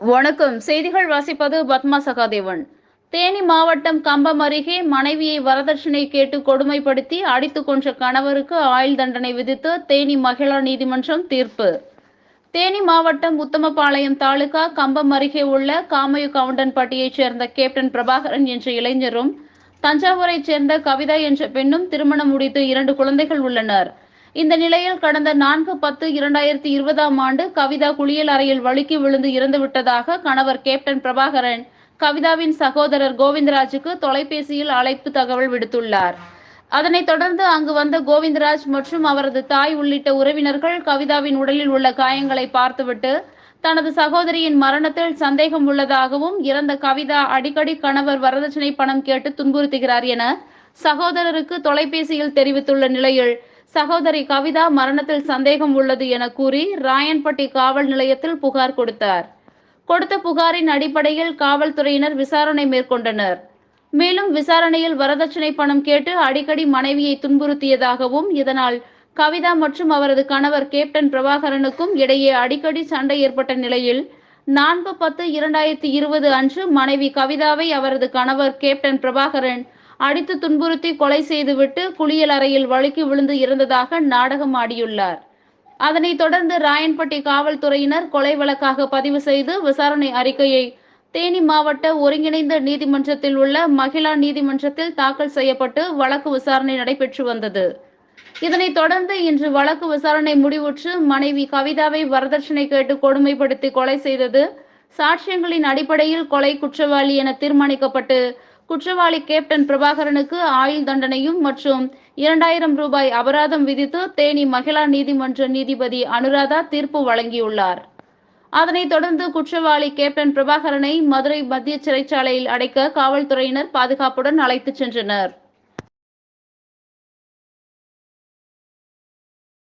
வணக்கம். செய்திகள் வாசிப்பது பத்மா சகாதேவன். தேனி மாவட்டம் கம்பம் அருகே மனைவியை வரதட்சணை கேட்டு கொடுமைப்படுத்தி அடித்து கொன்ற கணவருக்கு ஆயுள் தண்டனை விதித்து தேனி மகிழா நீதிமன்றம் தீர்ப்பு. தேனி மாவட்டம் உத்தமபாளையம் தாலுகா கம்பம் அருகே உள்ள காமயு கவுண்டன்பட்டியைச் சேர்ந்த கேப்டன் பிரபாகரன் என்ற இளைஞரும் தஞ்சாவூரைச் சேர்ந்த கவிதா என்ற பெண்ணும் திருமணம் முடித்து இரண்டு குழந்தைகள் உள்ளனர். இந்த நிலையில் கடந்த நான்கு பத்து இரண்டாயிரத்தி இருபதாம் ஆண்டு கவிதா குளியல் அறையில் வழுக்கி விழுந்து இறந்துவிட்டதாக கணவர் கேப்டன் பிரபாகரன் கவிதாவின் சகோதரர் கோவிந்தராஜுக்கு தொலைபேசியில் அழைப்பு தகவல் விடுத்துள்ளார். அதனைத் தொடர்ந்து அங்கு வந்த கோவிந்தராஜ் மற்றும் அவரது தாய் உள்ளிட்ட உறவினர்கள் கவிதாவின் உடலில் உள்ள காயங்களை பார்த்துவிட்டு தனது சகோதரியின் மரணத்தில் சந்தேகம் உள்ளதாகவும் இறந்த கவிதா அடிக்கடி கணவர் வரதட்சணை பணம் கேட்டு துன்புறுத்துகிறார் என சகோதரருக்கு தொலைபேசியில் தெரிவித்துள்ள நிலையில் சகோதரி கவிதா மரணத்தில் சந்தேகம் உள்ளது என கூறி ராயன்பட்டி காவல் நிலையத்தில் புகார் கொடுத்தார். கொடுத்த புகாரின் அடிப்படையில் காவல்துறையினர் விசாரணை மேற்கொண்டனர். மேலும் விசாரணையில் வரதட்சணை பணம் கேட்டு அடிக்கடி மனைவியை துன்புறுத்தியதாகவும் இதனால் கவிதா மற்றும் அவரது கணவர் கேப்டன் பிரபாகரனுக்கும் இடையே அடிக்கடி சண்டை ஏற்பட்ட நிலையில் நான்கு பத்து இரண்டாயிரத்தி இருபது அன்று மனைவி கவிதாவை அவரது கணவர் கேப்டன் பிரபாகரன் அடித்து துன்புறுத்தி கொலை செய்துவிட்டு குளியல் அறையில் வழுக்கி விழுந்து இருந்ததாக நாடகம் ஆடியுள்ளார். அதனைத் தொடர்ந்து ராயன்பட்டி காவல்துறையினர் கொலை வழக்காக பதிவு செய்து விசாரணை அறிக்கையை தேனி மாவட்ட ஒருங்கிணைந்த நீதிமன்றத்தில் உள்ள மகிழா நீதிமன்றத்தில் தாக்கல் செய்யப்பட்டு வழக்கு விசாரணை நடைபெற்று வந்தது. இதனைத் தொடர்ந்து இன்று வழக்கு விசாரணை முடிவுற்று மனைவி கவிதாவை வரதட்சணை கேட்டு கொடுமைப்படுத்தி கொலை செய்தது சாட்சியங்களின் அடிப்படையில் கொலை குற்றவாளி என தீர்மானிக்கப்பட்டு குற்றவாளி கேப்டன் பிரபாகரனுக்கு ஆயுள் தண்டனையும் மற்றும் இரண்டாயிரம் ரூபாய் அபராதம் விதித்து தேனி மகிழா நீதிமன்ற நீதிபதி அனுராதா தீர்ப்பு வழங்கியுள்ளார். அதனைத் தொடர்ந்து குற்றவாளி கேப்டன் பிரபாகரனை மதுரை மத்திய சிறைச்சாலையில் அடைக்க காவல்துறையினர் பாதுகாப்புடன் அழைத்துச் சென்றனர்.